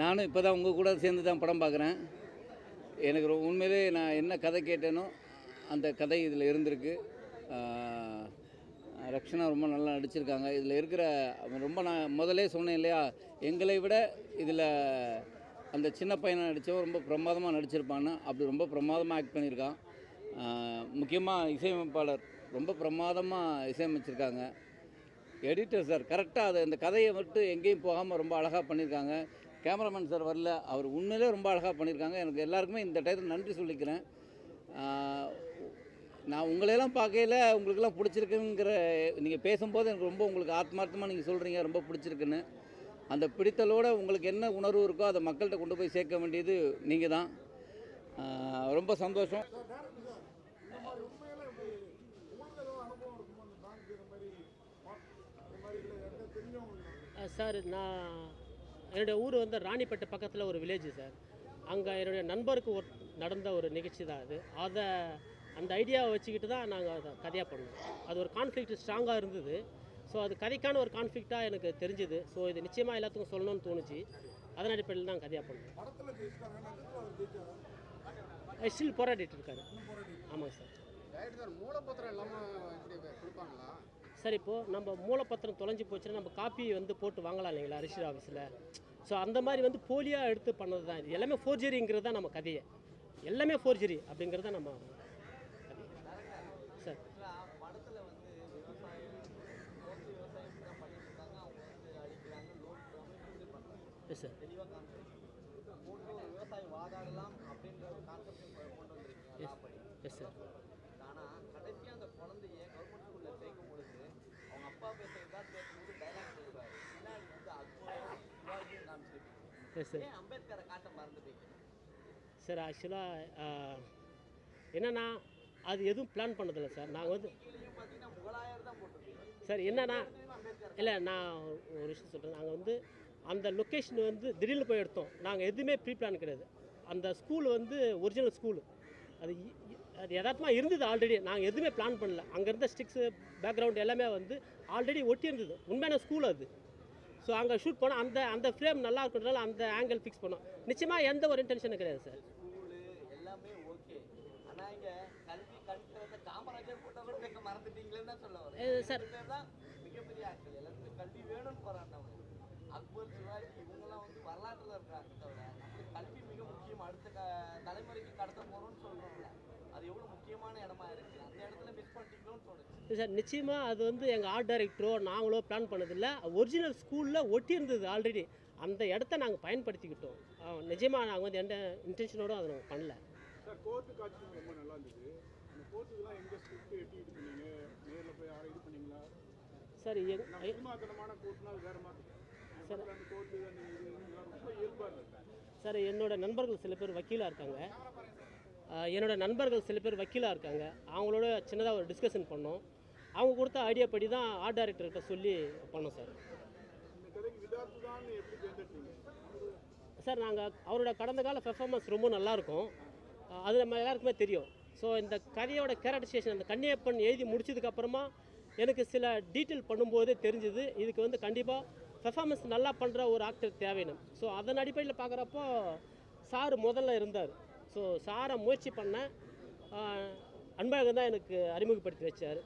நானும் இப்போ தான் உங்கள் கூட சேர்ந்து தான் படம் பார்க்குறேன். எனக்கு ரொம்ப உண்மையிலே நான் என்ன கதை கேட்டேனோ அந்த கதை இதில் இருந்திருக்கு. ரக்ஷனா ரொம்ப நல்லா நடிச்சிருக்காங்க. இதில் இருக்கிற அவன் ரொம்ப நான் முதல்லே சொன்னேன் இல்லையா எங்களை விட இதில் அந்த சின்ன பையனை நடித்தவன் ரொம்ப பிரமாதமாக நடிச்சிருப்பான்னு. அப்படி ரொம்ப பிரமாதமாக ஆக்ட் பண்ணியிருக்கான். முக்கியமாக இசையமைப்பாளர் ரொம்ப பிரமாதமாக இசையமைச்சிருக்காங்க. எடிட்டர் சார் கரெக்டாக அது அந்த கதையை மட்டும் எங்கேயும் போகாமல் ரொம்ப அழகாக பண்ணியிருக்காங்க. கேமராமேன் சார் வரல. அவர் உண்மையிலே ரொம்ப அழகாக பண்ணியிருக்காங்க. எனக்கு எல்லாருக்குமே இந்த டயத்தில் நன்றி சொல்லிக்கிறேன். நான் உங்களையெல்லாம் பார்க்கையில் உங்களுக்கெல்லாம் பிடிச்சிருக்குங்கிற நீங்கள் பேசும்போது எனக்கு ரொம்ப உங்களுக்கு ஆத்மார்த்தமாக நீங்கள் சொல்கிறீங்க ரொம்ப பிடிச்சிருக்குன்னு. அந்த பிடித்தலோட உங்களுக்கு என்ன உணர்வு இருக்கோ அதை மக்கள்கிட்ட கொண்டு போய் சேர்க்க வேண்டியது நீங்கள் தான். ரொம்ப சந்தோஷம். சார் நான் என்னுடைய ஊர் வந்து ராணிப்பேட்டை பக்கத்தில் ஒரு வில்லேஜ் சார் அங்கே என்னுடைய நண்பருக்கு ஒரு நடந்த ஒரு நிகழ்ச்சி தான் அது. அதை அந்த ஐடியாவை வச்சுக்கிட்டு தான் நாங்கள் அதை கதையாக பண்ணோம். அது ஒரு கான்ஃப்ளிக்ட் ஸ்ட்ராங்காக இருந்தது. ஸோ அது கதைக்கான ஒரு கான்ஃப்ளிக்டாக எனக்கு தெரிஞ்சுது. ஸோ இது நிச்சயமாக எல்லாத்துக்கும் சொல்லணும்னு தோணுச்சு. அதன் அடிப்படையில் தான் கதையாக பண்ணோம். ஸ்டில் போராடிட்டு இருக்காரு. ஆமாங்க சார் சார் இப்போது நம்ம மூலப்பத்திரம் தொலைஞ்சு போச்சுன்னா நம்ம காப்பி வந்து போட்டு வாங்கலாம் இல்லைங்களா ரிஜிஸ்டர் ஆஃபீஸில் ஸோ அந்த மாதிரி வந்து போலியாக எடுத்து பண்ணது தான் இது. எல்லாமே ஃபோர்ஜரிங்கிறது தான் நம்ம கதையை. எல்லாமே ஃபோர்ஜரி அப்படிங்கிறது தான் நம்ம சார் எஸ் சார். விவசாயி வாதாடலாம் அப்படின்ற ஒரு கான்செப்ட் கொண்டு வந்திருக்கீங்க எஸ் எஸ் சார் ஆனால் கடைசியாக அந்த குழந்தைய சார் ஆக்சுவலாக என்னென்னா அது எதுவும் பிளான் பண்ணதில்லை சார் நாங்கள் வந்து சார் என்னன்னா இல்லை நான் ஒரு விஷயம் சொல்கிறேன் நாங்கள் வந்து அந்த லொக்கேஷன் வந்து திடீர்னு போய் எடுத்தோம். நாங்கள் எதுவுமே ப்ரீ பிளான் கிடையாது. அந்த ஸ்கூல் வந்து ஒரிஜினல் ஸ்கூல் அது அது யதார்த்தமாக இருந்தது ஆல்ரெடி நாங்கள் எதுவுமே பிளான் பண்ணல. அங்கே இருந்த ஸ்டிக்ஸு பேக்ரவுண்ட் எல்லாமே வந்து ஆல்ரெடி ஒட்டி இருந்தது உண்மையான ஸ்கூல் அது. ஸோ அங்கே ஷூட் பண்ணோம் அந்த அந்த ஃப்ரேம் நல்லா இருக்கிறதுனால அந்த ஆங்கிள் ஃபிக்ஸ் பண்ணோம். நிச்சயமாக எந்த ஒரு இன்டென்ஷனும் கிடையாது சார் ஸ்கூலு எல்லாமே ஓகே ஆனால் இங்கே கல்வி கற்கிறத காமராஜர் போட்டோ கூட வைக்க மறந்துட்டீங்களேன்னு தான் சொல்ல வரேன். அஹ் சார் அக்பர் சிவாஜி இவங்கெல்லாம் வந்து வரலாற்றில் இருக்கிறாங்க தவிர கல்வி மிக முக்கியம். அடுத்த க தலைமுறைக்கு கடத்த போகிறோம்னு சொல்கிறோம்ல அது எவ்வளோ முக்கியமான இடமா இருக்கு. அந்த இடத்துல மிஸ் தோணுச்சு சார் நிச்சயமாக அது வந்து எங்கள் ஆர்ட் டைரக்டரோ நாங்களோ பிளான் பண்ணதில்லை. ஒரிஜினல் ஸ்கூலில் ஒட்டி இருந்தது ஆல்ரெடி அந்த இடத்த நாங்கள் பயன்படுத்திக்கிட்டோம். நிஜமாக நாங்கள் வந்து எந்த இன்டென்ஷனோடும் அதை நாங்கள் பண்ணல. சார் எங் சார் சார் என்னோட நண்பர்கள் சில பேர் வக்கீலாக இருக்காங்க. என்னோட நண்பர்கள் சில பேர் வக்கீலாக இருக்காங்க. அவங்களோட சின்னதாக ஒரு டிஸ்கஷன் பண்ணோம். அவங்க கொடுத்த ஐடியா படி தான் ஆர்ட் டைரக்டர்கிட்ட சொல்லி பண்ணோம் சார். சார் நாங்கள் அவரோட கடந்த கால பெர்ஃபார்மன்ஸ் ரொம்ப நல்லாயிருக்கும் அது நம்ம எல்லாருக்குமே தெரியும். ஸோ இந்த கதையோட கேரக்டரைசேஷன் அந்த கன்னியப்பன் எழுதி முடிச்சதுக்கப்புறமா எனக்கு சில டீட்டெயில் பண்ணும்போதே தெரிஞ்சுது. இதுக்கு வந்து கண்டிப்பாக பெர்ஃபார்மன்ஸ் நல்லா பண்ணுற ஒரு ஆக்டர் தேவையினும் ஸோ அதன் அடிப்படையில் பார்க்குறப்போ சார் முதல்ல இருந்தார். ஸோ சாரை முயற்சி பண்ண அன்பழகன் தான் எனக்கு அறிமுகப்படுத்தி வச்சார்.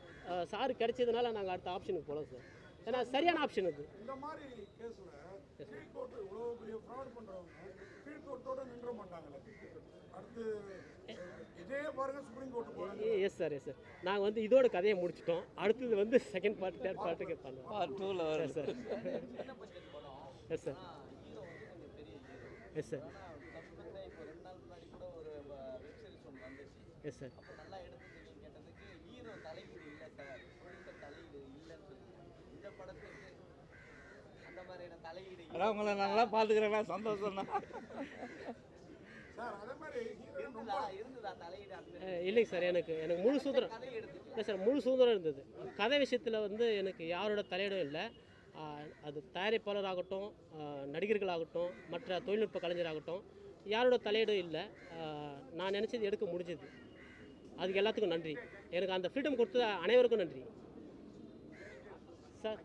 சார் கிடைச்சதுனால நாங்கள் அடுத்த ஆப்ஷனுக்கு போகலாம் சார். ஏன்னா சரியான ஆப்ஷன் அது. இந்த மாதிரி கேஸ்ல கீழ்கோர்ட்டு இவ்வளவு பெரிய ஃப்ராட் பண்றவங்க கீழ்கோர்ட்டோட நின்ற மாட்டாங்களே அடுத்து இதே பாருங்க சுப்ரீம் கோர்ட் போறாங்க எஸ் சார் எஸ் சார் நாங்கள் வந்து இதோட கதையை முடிச்சிட்டோம். அடுத்தது வந்து செகண்ட் பார்ட் தேர்ட் பார்ட்டுக்கு பண்ணுவோம் பார்ட் டூவில் வரும். Sir yes sir yes sir ஆனால் சமீபத்தில் இப்போ ரெண்டு நாள் முன்னாடி கூட ஒரு வெப் சீரிஸ் ஒன்று வந்துச்சு எஸ் சார் அப்போ நல்லா எடுத்துட்டீங்கன்னு கேட்டதுக்கு ஹீரோ தலையீடு இல்லை சார் ப்ரொடியூசர் தலையீடு இல்லைன்னு சொல்லுங்க இந்த படத்துக்கு அந்த மாதிரியான தலையீடு இல்லை. அதான் உங்களை நல்லா பார்த்துக்கிறேன்னா சந்தோஷம் தான் சார் அதே மாதிரி ஹீரோயின் இருந்ததா? இருந்ததா தலையீடு அந்த அஹ் இல்லைங்க சார் எனக்கு எனக்கு முழு சுதந்திரம் இல்லை சார் முழு சுதந்திரம் இருந்தது. கதை விஷயத்தில் வந்து எனக்கு யாரோட தலையிடும் இல்லை. அது தயாரிப்பாளராகட்டும் ஆஹ் நடிகர்களாகட்டும் மற்ற தொழில்நுட்ப கலைஞராகட்டும் யாரோட தலையீடும் இல்லை. நான் நினச்சது எடுக்க முடிஞ்சது. அதுக்கு எல்லாத்துக்கும் நன்றி. எனக்கு அந்த ஃப்ரீடம் கொடுத்த அனைவருக்கும் நன்றி. சார்.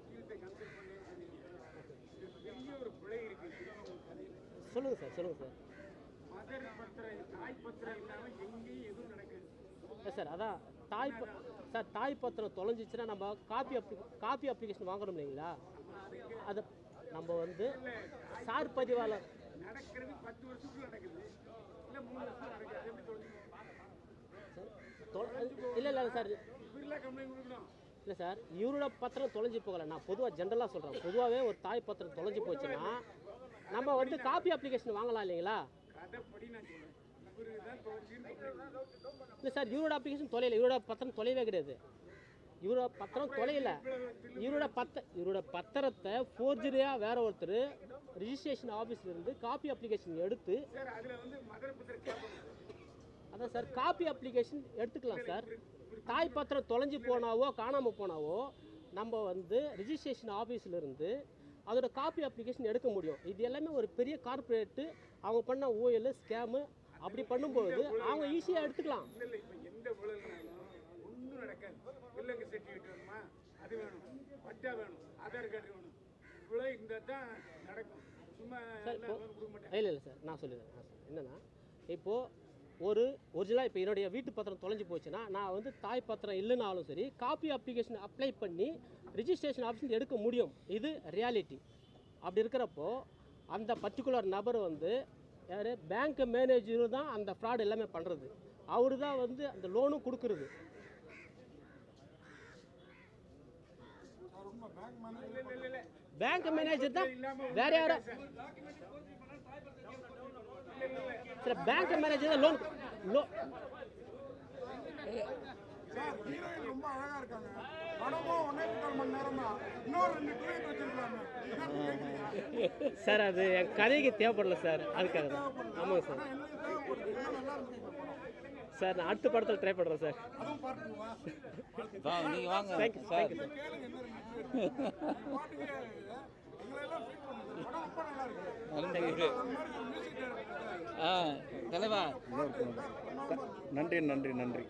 சொல்லுங்க சார் சொல்லுங்க சார். சார் அதான் தாய் சார் தாய் பத்திரம் தொலைஞ்சிச்சுன்னா நம்ம காப்பி அப்ளி காப்பி அப்ளிகேஷன் வாங்கணும் இல்லைங்களா? அது நம்ம வந்து சார் பதிவாளர் இல்லை இல்லை சார். இல்லை சார் இவரோட பத்திரம் தொலைஞ்சு போகலை. நான் பொதுவாக ஜென்ரலாக சொல்கிறேன் பொதுவாகவே ஒரு தாய் பத்திரம் தொலைஞ்சு போச்சுன்னா நம்ம வந்து காப்பி அப்ளிகேஷன் வாங்கலாம் இல்லைங்களா? இல்லை சார் இவரோட அப்ளிகேஷன் தொலைல இவரோட பத்திரம் தொலையவே கிடையாது. இவரோட பத்திரம் தொலையல. இவரோட பத்த இவரோட பத்திரத்தை ஃபோர்ஜரியாக வேற ஒருத்தர் ரிஜிஸ்ட்ரேஷன் ஆஃபீஸ்லேருந்து காப்பி அப்ளிகேஷன் எடுத்து அதான் சார் காப்பி அப்ளிகேஷன் எடுத்துக்கலாம் சார். தாய் பத்திரம் தொலைஞ்சு போனாவோ காணாமல் போனாவோ நம்ம வந்து ரிஜிஸ்ட்ரேஷன் ஆஃபீஸில் இருந்து அதோட காப்பி அப்ளிகேஷன் எடுக்க முடியும். இது எல்லாமே ஒரு பெரிய கார்ப்பரேட்டு அவங்க பண்ண ஓஎல் ஸ்கேமு அப்படி பண்ணும்போது அவங்க ஈஸியாக எடுத்துக்கலாம். இல்லை இல்லை இப்போ எந்த ஊழல்னாலும் ஒன்றும் நடக்காது. வில்லங்க சர்டிஃபிகேட் வேணுமா? அது வேணும். பட்டா வேணும். ஆதார் கார்டு வேணும். இவ்வளோ இருந்தால் தான் நடக்கும். சும்மா சார் இல்லை இல்லை நான் சொல்லிடுறேன். என்னன்னா இப்போது ஒரு ஒரிஜினலாக இப்போ என்னுடைய வீட்டு பத்திரம் தொலைஞ்சு போச்சுன்னா நான் வந்து தாய் பத்திரம் இல்லைனாலும் சரி காப்பி அப்ளிகேஷன் அப்ளை பண்ணி ரிஜிஸ்ட்ரேஷன் ஆப்ஷன் எடுக்க முடியும். இது ரியாலிட்டி அப்படி இருக்கிறப்போ அந்த பர்டிகுலர் நபர் வந்து யார்? பேங்க் மேனேஜர் தான் அந்த ஃப்ராட் எல்லாமே பண்ணுறது அவரு தான் வந்து அந்த லோனும் கொடுக்குறது. பேங்க் மேனேஜர் தான் வேற யாரும் சில பேங்க் மேனேஜர் தான் லோன் லோ சார் ஹீரோயின் ரொம்ப அழகா இருக்காங்க. படமும் ஒன்னே முக்கால் மணி நேரம் தான். இன்னொரு ரெண்டு சார் அது என் கதைக்கு தேவைப்படல சார். அதுக்காக தான். ஆமாங்க சார். சார் நான் அடுத்த படத்தில் ட்ரை பண்ணுறேன் சார். நீங்கள் வாங்க. தேங்க்யூ சார் தேங்க்யூ தலைவா. நன்றி நன்றி நன்றி.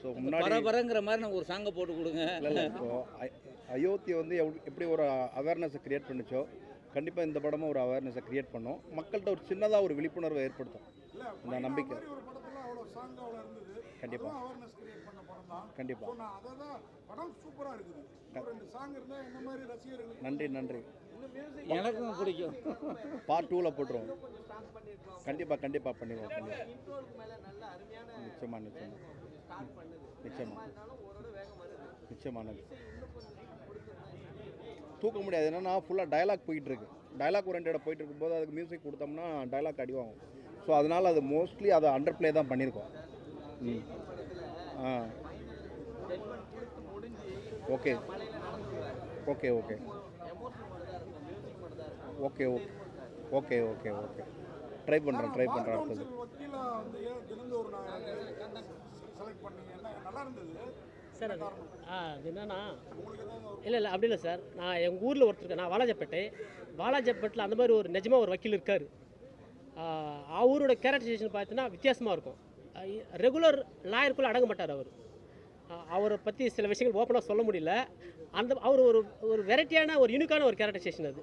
ஸோ முன்னாடி பரபரங்கிற மாதிரி நம்ம ஒரு சாங்கை போட்டு கொடுங்க. இல்லை இப்போ அயோத்தியை வந்து எப்படி ஒரு அவேர்னஸை கிரியேட் பண்ணிச்சோ கண்டிப்பாக இந்த படமும் ஒரு அவேர்னஸை கிரியேட் பண்ணும். மக்கள்கிட்ட ஒரு சின்னதாக ஒரு விழிப்புணர்வை ஏற்படுத்தும். இந்த நம்பிக்கை. கண்டிப்பாக கண்டிப்பாக நன்றி நன்றி. எனக்கும் பிடிக்கும். பார்ட் டூவில் போட்டுருவோம். கண்டிப்பாக கண்டிப்பாக பண்ணிடுவோம் நிச்சயமாக நிச்சயமாக நிச்சயமாக நிச்சயமான தூக்க முடியாது. என்னென்னா ஃபுல்லாக டைலாக் போயிட்டுருக்கு. டைலாக் ஓரியன்டாக போயிட்டு இருக்கும்போது அதுக்கு மியூசிக் கொடுத்தோம்னா டைலாக் அடிவாகும். ஸோ அதனால் அது மோஸ்ட்லி அதை அண்டர் பிளே தான் பண்ணியிருக்கோம். ம். ஆ. Okay okay okay okay okay okay okay. Okay try பண்ணுறேன் ட்ரை பண்ணுறேன் அடுத்தது. கவுன்சில் வக்கீலா வந்து ஏன் தினந்தோறும் நான் செலக்ட் பண்ணீங்க? என்ன நல்லா இருந்தது? சார் அது ஆ அது என்னன்னா இல்லை இல்லை அப்படி இல்லை சார். நான் எங்கள் ஊரில் ஒருத்தருக்கு நான் வாலாஜப்பேட்டை வாலாஜப்பேட்டில் அந்த மாதிரி ஒரு நிஜமாக ஒரு வக்கீல் இருக்கார். அவரோட கேரக்டரைசேஷன் பார்த்தீங்கன்னா வித்தியாசமாக இருக்கும். ரெகுலர் லாயருக்குள்ளே அடங்க மாட்டார் அவர். அவரை பற்றி சில விஷயங்கள் ஓப்பனாக சொல்ல முடியல. அந்த அவர் ஒரு ஒரு வெரைட்டியான ஒரு யூனிக்கான ஒரு கேரக்டரைசேஷன் அது.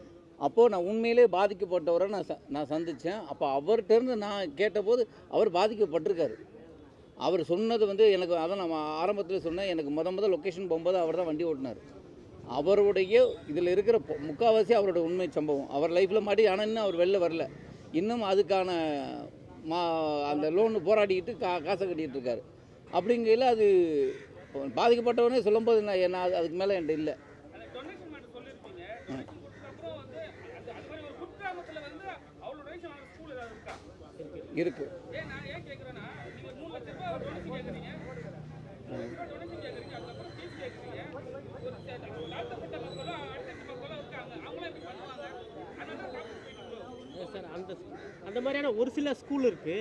அப்போது நான் உண்மையிலே பாதிக்கப்பட்டவரை நான் ச நான் சந்தித்தேன் அப்போ அவர்கிட்டருந்து நான் கேட்டபோது அவர் பாதிக்கப்பட்டிருக்காரு. அவர் சொன்னது வந்து எனக்கு அதான் நான் ஆரம்பத்தில் சொன்னேன். எனக்கு முத முத லொக்கேஷன் போகும்போது அவர் தான் வண்டி ஓட்டினார். அவருடைய இதில் இருக்கிற முக்காவாசி அவரோட உண்மை சம்பவம். அவர் லைஃப்பில் மாட்டி ஆனால் இன்னும் அவர் வெளில வரல. இன்னும் அதுக்கான மா அந்த லோன் போராடிக்கிட்டு கா காசை கட்டிகிட்டு இருக்காரு. அப்படிங்கையில் அது பாதிக்கப்பட்டவனே சொல்லும்போது நான் என்ன அது- அதுக்கு மேலே என்கிட்ட இல்லை. இருக்கோம் சார் அந்த அந்த மாதிரியான ஒரு சில ஸ்கூல் இருக்குது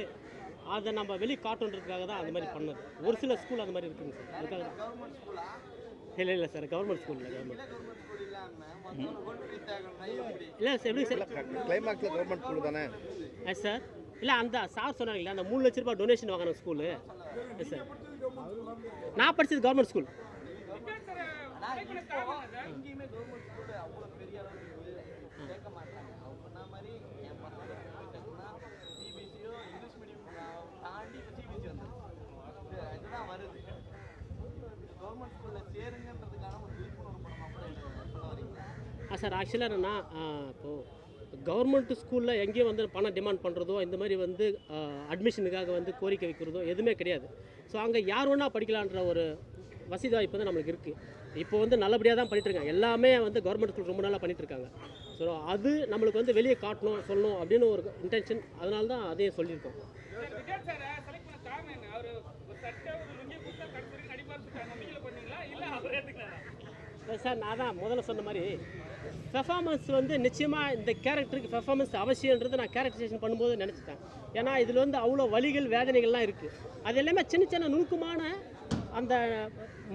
அதை நம்ம வெளியே காட்டுன்றதுக்காக தான் அந்த மாதிரி பண்ணது. ஒரு சில ஸ்கூல் அந்த மாதிரி இருக்குங்க சார் அதுக்காக தான். கவர்மெண்ட் ஸ்கூலா இல்லை இல்லை சார் கவர்மெண்ட் ஸ்கூல் இல்லை கவர்மெண்ட் இல்லை சார் எப்படி சார் கிளைமேக்ஸில் கவர்மெண்ட் ஸ்கூல் தானே? எஸ் சார் இல்லை அந்த சார் இல்லை அந்த மூணு லட்ச ரூபாய் டொனேஷன் வாங்கின ஸ்கூலு சார் நான் படித்தது கவர்மெண்ட் ஸ்கூல் கவர்மெண்ட் பெரிய அவங்க மாதிரி இங்கிலீஷ் மீடியம் தாண்டி இதுதான் வருது கவர்மெண்ட் ஸ்கூலில் ஆ சார் ஆக்சுவலாக என்னன்னா இப்போது கவர்மெண்ட் ஸ்கூலில் எங்கேயும் வந்து பணம் டிமாண்ட் பண்ணுறதோ இந்த மாதிரி வந்து அட்மிஷனுக்காக வந்து கோரிக்கை வைக்கிறதோ எதுவுமே கிடையாது. ஸோ அங்கே யார் வேணா படிக்கலான்ற ஒரு வசதி வாய்ப்பு வந்து நம்மளுக்கு இருக்குது இப்போ வந்து நல்லபடியாக தான் பண்ணிட்டு இருக்காங்க. எல்லாமே வந்து கவர்மெண்ட் ஸ்கூல் ரொம்ப நாளாக பண்ணிட்டு இருக்காங்க. ஸோ அது நம்மளுக்கு வந்து வெளியே காட்டணும் சொல்லணும் அப்படின்னு ஒரு இன்டென்ஷன் அதனால தான் அதையும் சொல்லியிருக்கோம். சார் நான் தான் முதல்ல சொன்ன மாதிரி பெர்ஃபார்மன்ஸ் வந்து நிச்சயமாக இந்த கேரக்டருக்கு பெர்ஃபார்மன்ஸ் அவசியன்றது நான் கேரக்டரைசேஷன் பண்ணும்போது நினச்சிட்டேன். ஏன்னா இதில் வந்து அவ்வளோ வலிகள் வேதனைகள்லாம் இருக்குது அது எல்லாமே சின்ன சின்ன நுணுக்கமான அந்த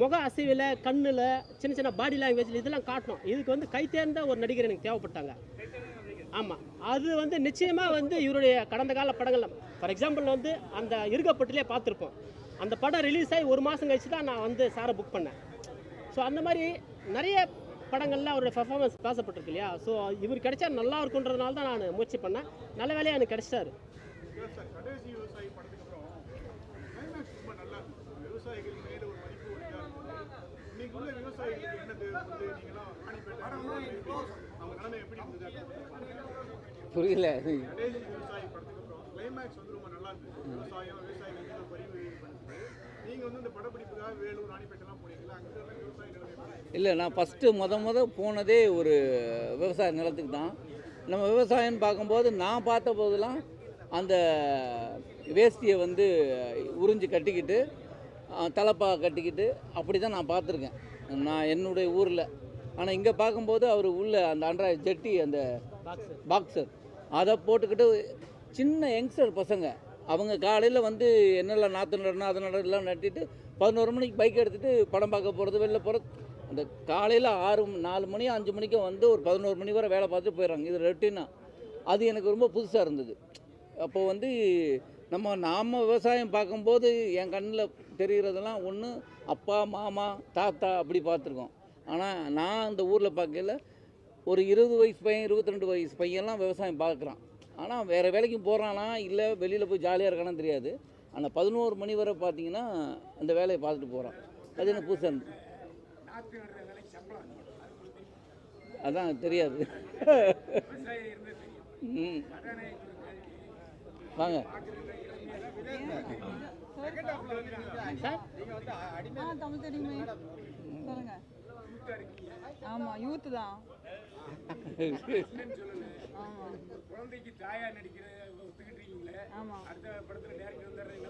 முக அசைவில் கண்ணில் சின்ன சின்ன பாடி லாங்குவேஜில் இதெல்லாம் காட்டணும். இதுக்கு வந்து கைத்தேர்ந்த ஒரு நடிகர் எனக்கு தேவைப்பட்டாங்க. ஆமாம் அது வந்து நிச்சயமாக வந்து இவருடைய கடந்த கால படங்கள் ஃபார் எக்ஸாம்பிள் வந்து அந்த இருக்கப்பட்டிலே பார்த்துருப்போம். அந்த படம் ரிலீஸ் ஆகி ஒரு மாதம் கழிச்சு தான் நான் வந்து சாரை புக் பண்ணேன். ஸோ அந்த மாதிரி நிறைய படங்கள்ல அவருடைய பெர்ஃபார்மன்ஸ் பேசப்பட்டிருக்கு இல்லையா ஸோ இவர் கிடைச்சா நல்லா இருக்குன்றதுனால தான் நான் முயற்சி பண்ணேன். நல்ல வேலையாக எனக்கு கிடைச்சிட்டாரு. சார் கடைசி விவசாயி படத்துக்கு அப்புறம் கிளைமேக்ஸ் ரொம்ப நல்லா இருந்துச்சு விவசாயிகள் மேல ஒரு மதிப்பு ஒரு இதா இருந்தது. இன்னைக்கு உள்ள விவசாயிகளுக்கு என்னது வந்து நீங்களாம் ராணிப்பேட்டை அவங்க நிலைமை எப்படி இருந்தது? புரியல. கிளைமேக்ஸ் வந்து ரொம்ப நல்லா இருந்துச்சு விவசாயம் விவசாயிகளுக்கு ஒரு பரிவு பண்ணுது நீங்க வந்து இந்த படப்பிடிப்புக்காக வேலூர் ராணிப்பேட்டைலாம் போனீங்களா அங்கே எல்லாம் விவசாய நிலைமை எப்படி இருந்துச்சு? இல்லை நான் ஃபஸ்ட்டு முத முத போனதே ஒரு விவசாய நிலத்துக்கு தான். நம்ம விவசாயம்னு பார்க்கும்போது நான் பார்த்த போதெல்லாம் அந்த வேஷ்டியை வந்து உறிஞ்சு கட்டிக்கிட்டு தலப்பா கட்டிக்கிட்டு அப்படி தான் நான் பார்த்துருக்கேன். நான் என்னுடைய ஊரில். ஆனால் இங்கே பார்க்கும்போது அவர் உள்ள அந்த அன்றா ஜெட்டி அந்த பாக்ஸர் அதை போட்டுக்கிட்டு சின்ன யங்ஸ்டர் பசங்க. அவங்க காலையில் வந்து என்னெல்லாம் நாற்று நடணும் அதை நடலாம் நட்டிட்டு பதினோரு மணிக்கு பைக் எடுத்துகிட்டு படம் பார்க்க போகிறது வெளில போகிறது அந்த காலையில் ஆறு நாலு மணி அஞ்சு மணிக்கு வந்து ஒரு பதினோரு மணி வரை வேலை பார்த்துட்டு போயிடுறாங்க. இது ரொட்டீனாக அது எனக்கு ரொம்ப புதுசாக இருந்தது. அப்போது வந்து நம்ம நாம் விவசாயம் பார்க்கும்போது என் கண்ணில் தெரிகிறதெல்லாம் ஒன்று அப்பா மாமா தாத்தா அப்படி பார்த்துருக்கோம். ஆனால் நான் அந்த ஊரில் பார்க்கல ஒரு இருபது வயசு பையன் இருபத்தி ரெண்டு வயசு பையன்லாம் விவசாயம் பார்க்குறான். ஆனால் வேறு வேலைக்கு போகிறானா இல்லை வெளியில் போய் ஜாலியாக இருக்கானான்னு தெரியாது. ஆனால் பதினோரு மணி வரை பார்த்தீங்கன்னா அந்த வேலையை பார்த்துட்டு போகிறான் அது எனக்கு புதுசாக இருந்தது அதான் தெரியாது. ம். வாங்க. சார் ஆமா யூத் தான். ஆமா. குழந்தைக்கு தாயா நடிக்கிற ஒத்துக்கிட்டீங்களே ஆமா. அடுத்த படத்துல டேரக்டர் வந்தாரு என்ன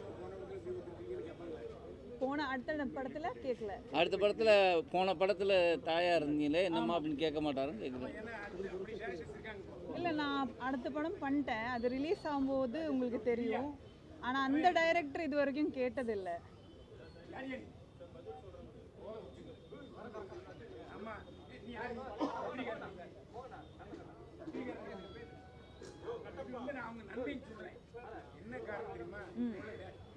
போன அடுத்த படத்துல கேட்கல அடுத்த படத்தில் போன படத்தில் தாயாக இருந்தீங்களே என்னம்மா அப்படின்னு கேட்க மாட்டாருன்னு கேட்குறேன் இல்ல நான் அடுத்த படம் பண்ணிட்டேன். அது ரிலீஸ் ஆகும்போது உங்களுக்கு தெரியும். ஆனா அந்த டைரக்டர் இது வரைக்கும் கேட்டதில்ல யார் நீ அம்மா நீ யாரு பத்திரிக்காரன் இல்லை நான் அவங்க நன்மைன்னு சொல்றேன் என்ன காரணம் தெரியுமா?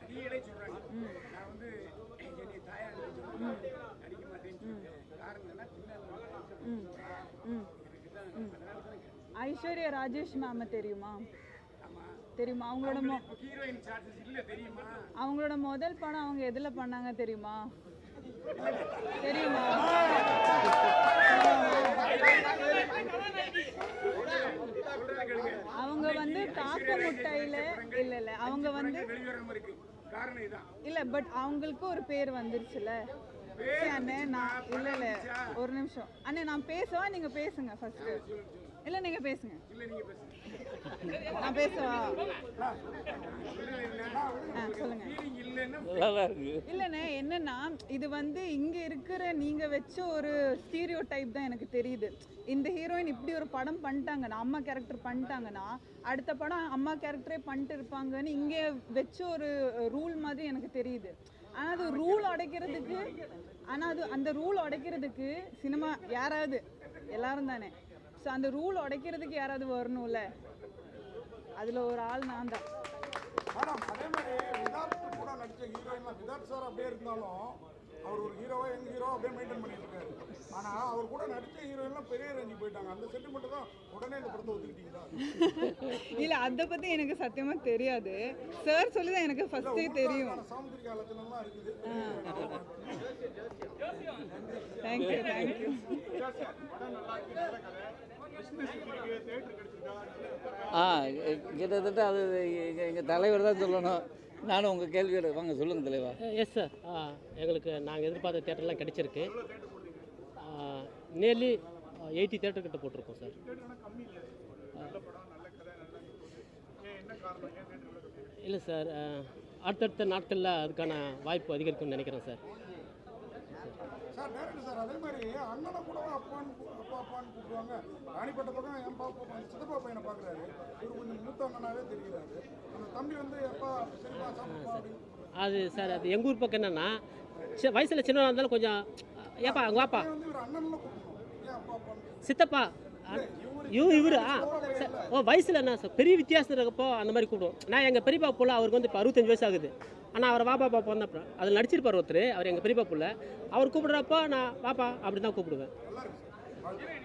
நடிகர்களே சொல்றாங்க நான் வந்து என்னை தாயா நடிக்க நடிக்க மாட்டேன்னு சொல்லிட்டு காரணம் என்ன பின்னால் ம் ம் ம். ஐஸ்வர்யா ராஜேஷ் மேம தெரியுமா? தெரியுமா அவங்களோட அவங்களோட முதல் படம் அவங்க எதுல பண்ணாங்க தெரியுமா? அவங்க வந்து காக்க முட்டையில இல்ல இல்ல. அவங்க வந்து இல்ல பட் அவங்களுக்கு ஒரு பேர் வந்துருச்சுல. அண்ணே நான் இல்ல இல்ல. ஒரு நிமிஷம். அண்ணே நான் பேசவா? நீங்க பேசுங்க ஃபர்ஸ்ட் இல்ல நீங்க இல்லை நீங்கள் பேசுங்க. நான் பேசவா ஆ சொல்லுங்க நல்லா தான் இருக்குது இல்லைண்ணே என்னன்னா இது வந்து இங்க இருக்கிற நீங்க வச்ச ஒரு ஸ்டீரியோ டைப் தான் எனக்கு தெரியுது. இந்த ஹீரோயின் இப்படி ஒரு படம் பண்ணிட்டாங்கன்னா அம்மா கேரக்டர் பண்ணிட்டாங்கன்னா அடுத்த படம் அம்மா கேரக்டரே பண்ணிட்டு இருப்பாங்கன்னு இங்கே வச்ச ஒரு ரூல் மாதிரி எனக்கு தெரியுது. ஆனால் அது ரூல் உடைக்கிறதுக்கு ஆனால் அது அந்த ரூல் உடைக்கிறதுக்கு சினிமா யாராவது எல்லாரும் தானே. ஸோ அந்த ரூல் உடைக்கிறதுக்கு யாராவது வரணும்ல? அதில் ஒரு ஆள் நான் தான். மேடம் அதே மாதிரி விதார்த் கூட நடிச்ச ஹீரோயின்லாம் விதார்த் சார் அப்படியே இருந்தாலும் அவர் ஒரு ஹீரோவா எங்க ஹீரோ அப்படியே மெயின்டைன் பண்ணிட்டு இருக்காரு ஆனா அவர் கூட நடிச்ச ஹீரோயின்லாம் பெரிய ரேஞ்சு போயிட்டாங்க. அந்த சென்டிமெண்ட் தான் உடனே இந்த படத்தை ஒத்துக்கிட்டீங்களா? இல்ல அதை பத்தி எனக்கு சத்தியமா தெரியாது. சார் சொல்லி தான் எனக்கு ஃபர்ஸ்டே தெரியும். சாமுத்திரிகா லட்சணம்லாம் இருக்குது. தேங்க்யூ தேங்க்யூ ஆ கிட்டத்தட்ட அது எங்கள் எங்கள் தலைவர் தான் சொல்லணும். நானும் உங்கள் கேள்வியோட வாங்க சொல்லுங்கள் தலைவா. எஸ் சார் எங்களுக்கு நாங்கள் எதிர்பார்த்த தேட்டர்லாம் கிடைச்சிருக்கு. நியர்லி எயிட்டி தேட்டர் கிட்ட போட்டிருக்கோம் சார் இல்லை சார் அடுத்தடுத்த நாட்களில் அதுக்கான வாய்ப்பு அதிகரிக்கும்னு நினைக்கிறேன் சார் சார் டேரக்டர் சார். அதே மாதிரி அண்ணனை கூட அப்பான்னு அப்பா அப்பான்னு கூப்பிடுவாங்க. ராணிப்பட்ட பக்கம் என் பாப்பா சித்தப்பா பையனை பார்க்குறாரு. இவர் கொஞ்சம் மூத்த அண்ணனாவே தெரிகிறாரு. அந்த தம்பி வந்து எப்பா சரிப்பா சாப்பிடுப்பா அப்படின்னு அது சார் அது எங்கள் ஊர் பக்கம் என்னென்னா வயசில் சின்னவனாக இருந்தாலும் கொஞ்சம் ஏப்பா ஏன் அப்பா சித்தப்பா ஐயோ இவர் ஆ சார் ஓ வயசில் என்ன சார் பெரிய வித்தியாசம் இருக்கப்போ அந்த மாதிரி கூப்பிடுவோம். நான் எங்கள் பெரியப்பா புள்ள அவருக்கு வந்து இப்போ அறுபத்தஞ்சு வயசு ஆகுது. ஆனால் அவர் வாப்பா பாப்பா வந்தப்ப அதில் நடிச்சிருப்பார் ஒருத்தர் அவர் எங்கள் பெரியப்பா புள்ள. அவர் கூப்பிடுறப்போ நான் வாப்பா அப்படி தான் கூப்பிடுவேன் ஆமாம்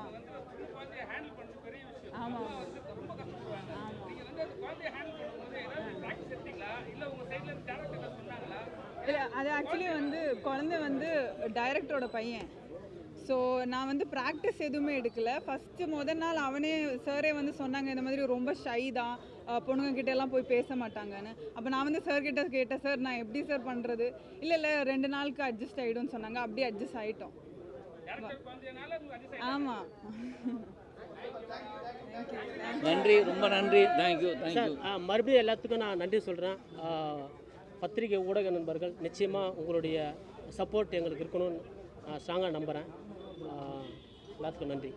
இது வந்து ஒரு குழந்தைய ஹேண்டில் பண்ணுறது பெரிய விஷயம் ஆமா வந்து ரொம்ப கஷ்டப்படுவாங்க நீங்க வந்து அந்த குழந்தைய ஹேண்டில் பண்ணும்போது ஏதாவது ப்ராக்டிஸ் எடுத்தீங்களா இல்ல உங்க சைடுல இருந்து டேரக்டர் சொன்னாங்களா இல்லை அது ஆக்சுவலி வந்து குழந்தை வந்து டைரக்டரோட பையன். ஸோ நான் வந்து ப்ராக்டிஸ் எதுவுமே எடுக்கல. ஃபஸ்ட்டு முதல் நாள் அவனே சாரே வந்து சொன்னாங்க இந்த மாதிரி ரொம்ப ஷை தான். அஹ் பொண்ணுங்க கிட்ட எல்லாம் போய் பேச மாட்டாங்கன்னு. அப்போ நான் வந்து சார் கிட்ட கேட்டேன் சார் நான் எப்படி சார் பண்ணுறது இல்லை இல்லை ரெண்டு நாளுக்கு அட்ஜஸ்ட் ஆகிடும்னு சொன்னாங்க. அப்படியே அட்ஜஸ்ட் ஆகிட்டோம் ஆமாம் நன்றி ரொம்ப நன்றி. தேங்க்யூ தேங்க்யூ ஆ, மறுபடியும் எல்லாத்துக்கும் நான் நன்றி சொல்கிறேன் பத்திரிகை ஊடக நண்பர்கள் நிச்சயமாக உங்களுடைய சப்போர்ட் எங்களுக்கு இருக்கணும்னு ஸ்ட்ராங்காக நம்புகிறேன் எல்லாத்துக்கும் நன்றி.